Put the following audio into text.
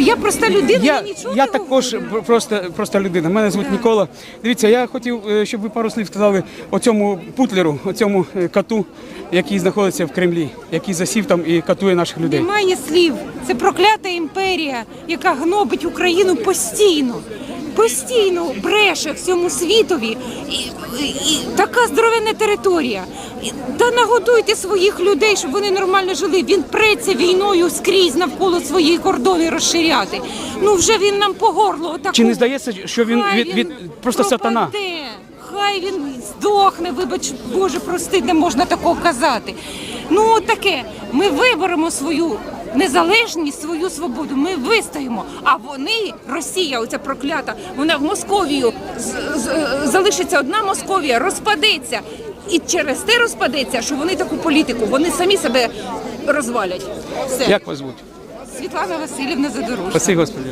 я проста людина, я, Я, нічого я не також говорю. просто, просто людина. Мене звуть Нікола. Дивіться, я хотів, е, щоб ви пару слів сказали оцьому путлеру, оцьому е, коту, який знаходиться в Кремлі, який засів там і катує наших людей. Немає слів. Це проклята імперія, яка гнобить Україну постійно. Постійно бреше всьому світові. І, і, і така здоровенна територія. Та нагодуйте своїх людей, щоб вони нормально жили. Він преться війною скрізь навколо свої кордони розширяти. Ну вже він нам по горло. Отаку. Чи не здається, що він Хай від, від просто пропаде. сатана? Хай він здохне, вибач, Боже, прости, не можна такого казати. Ну, от таке. Ми виберемо свою незалежність, свою свободу. Ми вистоїмо. А вони, Росія, оця проклята, вона в Московію з- з- залишиться одна Московія, розпадеться. І через те розпадеться, що вони таку політику, вони самі себе розвалять. Все. Як вас звуть? Світлана Васильівна Задорожна. Спасибі, Господи.